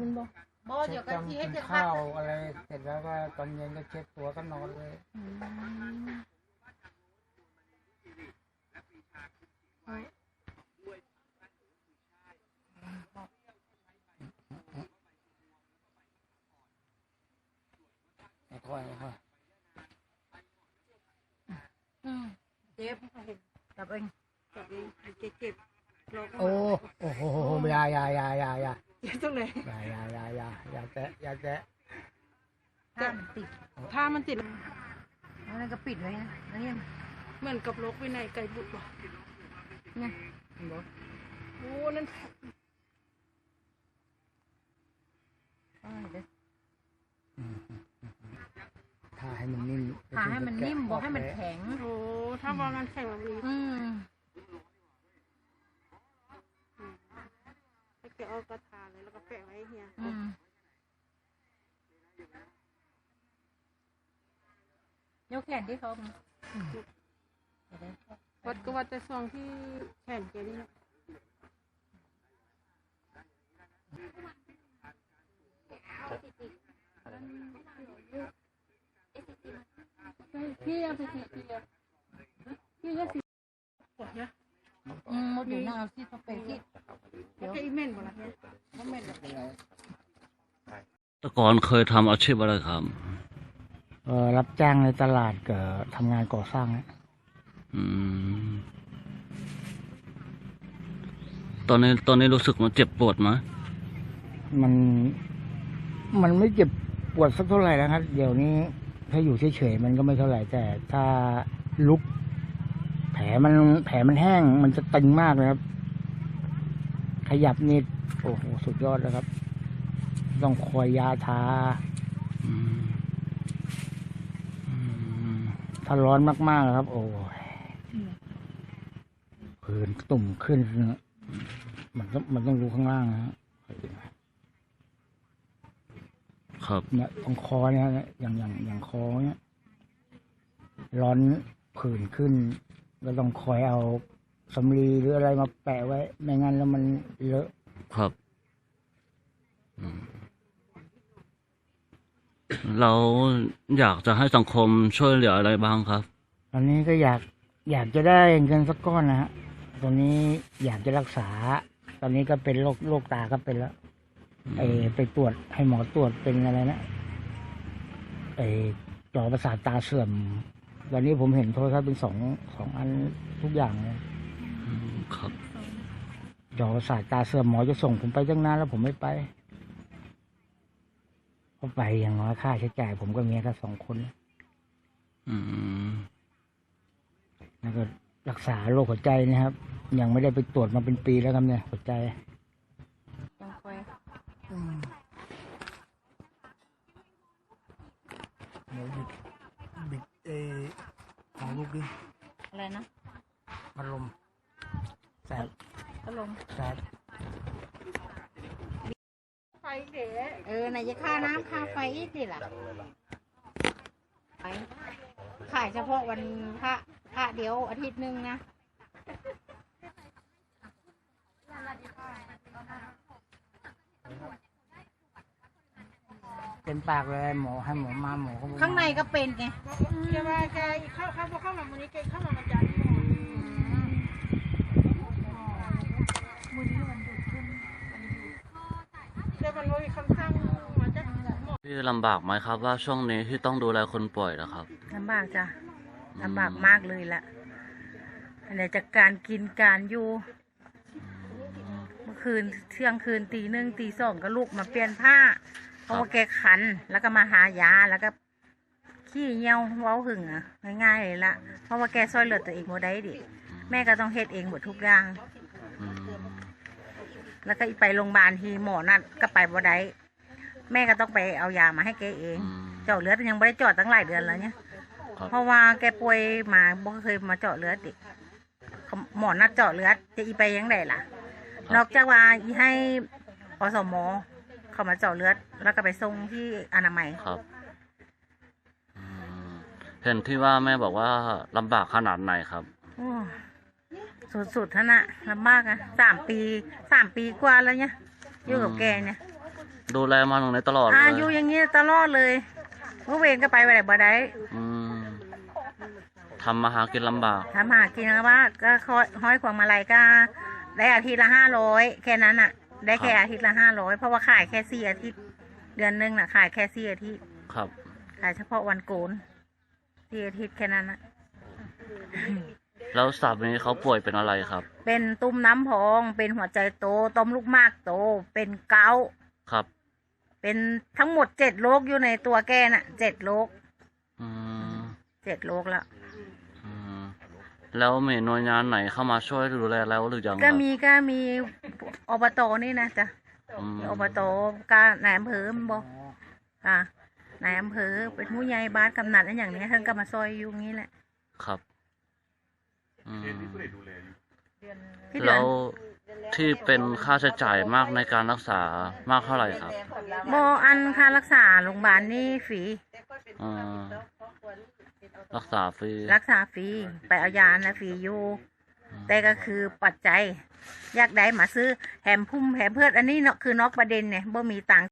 มันบ่บ่เดี๋ยวก็ที่ให้กินจะพักข้าวอะไรเสร็จแล้วก็ตอนเย็นก็เช็ดตัวก็นอนเลยอืมไม่ค่อยไม่ค่อยอืมเจ็บจับเองจับเองเจ็บเจ็บเราก็โอ้โอ้โหอยาอยาอยาอยาอยาเจ็บตรงไหนอยาอยาอยาอยาอยาแตะอยาแตะถ้ามันติดถ้ามันติดแล้วนั่นก็ปิดไว้นะแล้วเนี่ยเหมือนกับลกไว้ในไก่บุดว่ะเนี่ยเห็นบ่โอ้นั่นเอาให้เด้ออืมอืมอืมทาให้มันนิ่มทาให้มันนิ่มบ่ให้มันแข็ง โอ้ถ้าว่ามันแข็งแบบนี้อืมให้แกเอากระถาเลยแล้วก็แปะไว้ เฮียอืมยกแขนที่เขามาเดี๋ยวได้วัดก็วัดแต่ซองที่แขนแกนี่นะพี่เอาไปสิพี่อะพี่ก็สิปวดนะอืมหมดอยู่หน้าเอาสิเขาไปที่ แล้วแกอีเมนบ่ล่ะเนี่ยเขาเมนบ่ แต่ก่อนเคยทำอาชีพอะไรครับ เออรับจ้างในตลาดกับทำงานก่อสร้างนะอืม ตอนนี้ตอนนี้รู้สึกมันเจ็บปวดไหมมันมันไม่เจ็บปวดสักเท่าไหร่นะครับ เดี๋ยวนี้ถ้าอยู่เฉยๆมันก็ไม่เท่าไหร่แต่ถ้าลุก แผลมันแผลมันแห้ง มันจะตึงมากเลยครับ ขยับนิด โอ้โห สุดยอดแล้วครับ ต้องคอยยาทาอืมอืมถ้าร้อนมากๆครับ โอ้ยผื่นตุ่มขึ้นมันต้องมันต้องดูข้างล่างนะฮะครับเนี่ยตรงคอเนี่ยอย่างอย่างอย่างคอเนี่ยร้อนผื่นขึ้นก็ต้องคอยเอาสำลีหรืออะไรมาแปะไว้ ไม่งั้นแล้วมันเลอะ ครับอืมเราอยากจะให้สังคมช่วยเหลืออะไรบ้างครับ ตอนนี้ก็อยากอยากจะได้เงินสักก้อนนะฮะตอนนี้อยากจะรักษา ตอนนี้ก็เป็นโรคโรคตาก็เป็นแล้วไอไปตรวจให้หมอตรวจเป็นอะไรนะไอจอประสาทตาเสื่อมวันนี้ผมเห็นโทรทัศน์เป็นสองสองอันทุกอย่างเลยอืมครับ จอประสาทตาเสื่อมหมอจะส่งผมไปตั้งนานแล้วผมไม่ไปเพราะไปอย่างน้อยค่าใช้จ่ายผมก็มีแค่สองคน อืม แล้วก็รักษาโรคหัวใจนะครับ ยังไม่ได้ไปตรวจมาเป็นปีแล้วครับเนี่ย หัวใจต้องคอยเดี๋ยวบิดบิดเอของลูกดิอะไรนะ พัดลมแสบ ก็ ลงแสบไฟเด๋เออไหนจะค่าน้ำค่าไฟอีกสิล่ะไปขายเฉพาะวันพระพระเดียวอาทิตย์หนึ่งนะเต็มปากเลยหมอให้หมอมาหมอเขาบอกข้างในก็เป็นไงแกว่าแกเข้าเข้าเข้ามาวันนี้แกเข้ามาวันจันทร์เดี๋ยว มันมีคำสั่งมาจากหมอพี่ลำบากไหมครับ ว่าช่วงนี้ที่ต้องดูแลคนป่วยนะครับลำบากจ้ะลำบากมากเลยละอันไหนจากการกินการอยู่ เมื่อคืนเที่ยงคืนตีหนึ่งตีสองก็ลูกมาเปลี่ยนผ้าเพราะว่าแกขันแล้วก็มาหายาแล้วก็ขี้เหี่ยวเว้าหึงอะง่ายๆเลยละเพราะว่าแกซอยเหลือตัวเองโมได้ดิแม่ก็ต้องเฮ็ดเองหมดทุกอย่าง แล้วก็ไปโรงพยาบาลทีหมอนัดก็ไปบ่ได้แม่ก็ต้องไปเอายามาให้แกเองอืมเจาะเลือดยังไม่ได้เจาะตั้งหลายเดือนแล้วเนี่ยครับ เพราะว่าแกป่วยมาบ่เคยมาเจาะเลือดดิเขาหมอนัดเจาะเลือดจะอีไปยังไงล่ะ นอกจากว่าอีให้อสมเขามาเจาะเลือด แล้วก็ไปส่งที่อนามัย ครับอืมเห็นที่ว่าแม่บอกว่าลำบากขนาดไหนครับ โอ้ สุดๆท่านน่ะลำบากอะสามปีสามปีกว่าแล้วเนี่ยอยู่กับแกเนี่ย ดูแลมาตรงนี้ตลอดเลอายยุอย่างนี้ตลอดเลยเมื่อเวรก็ไปไปไหนบ่ได้อืมทำมาหากินลำบากทำหากินก็ว่าก็คอยห้อยขวางมาลัยก็ได้อาทิตย์ละห้าร้อยแค่นั้นอะได้แค่ครับอาทิตย์ละห้าร้อยเพราะว่าขายแค่สี่อาทิตย์ เดือนหนึงน่ะขายแค่สี่อาทิตย์ครับขายเฉพาะวันโกนสี่อาทิตย์แค่นั้นนะ แล้วสามีเขาป่วยเป็นอะไรครับ เป็นตุ้มน้ำพอง เป็นหัวใจโตต้มลูกหมากโต เป็นเกาต์ครับ เป็นทั้งหมดเจ็ดโรคอยู่ในตัวแกน่ะเจ็ดโรคอืมเจ็ดโรคแล้ว อืมแล้วมีหน่วยงานไหนเข้ามาช่วยดูแลแล้วหรือยังคก็รับมีก็มีอบตนี่นะจ๊ะอืมมีอบตก็นายอำเภอมันบอกอะนายอำเภอเป็นผู้ใหญ่บ้านกำนันอะไรอย่างเนี้ยท่านก็มาซอยอยู่งี้แหละ ครับอืมที่เดื แล้อนวที่เป็นค่าใช้จ่ายมากในการรักษามากเท่าไหร่ครับบออันค่ารักษาโรงพยาบาลนี่ฟรีอ่ารักษาฟรีรักษาฟรีไปเอายานะฟรีอยู่แต่ก็คือปัจจัยอยากได้มาซื้อแถมพุ่มแถมเพื่อนอันนี้เนาะคือนอกประเด็นเนี่ยบ่มีตัง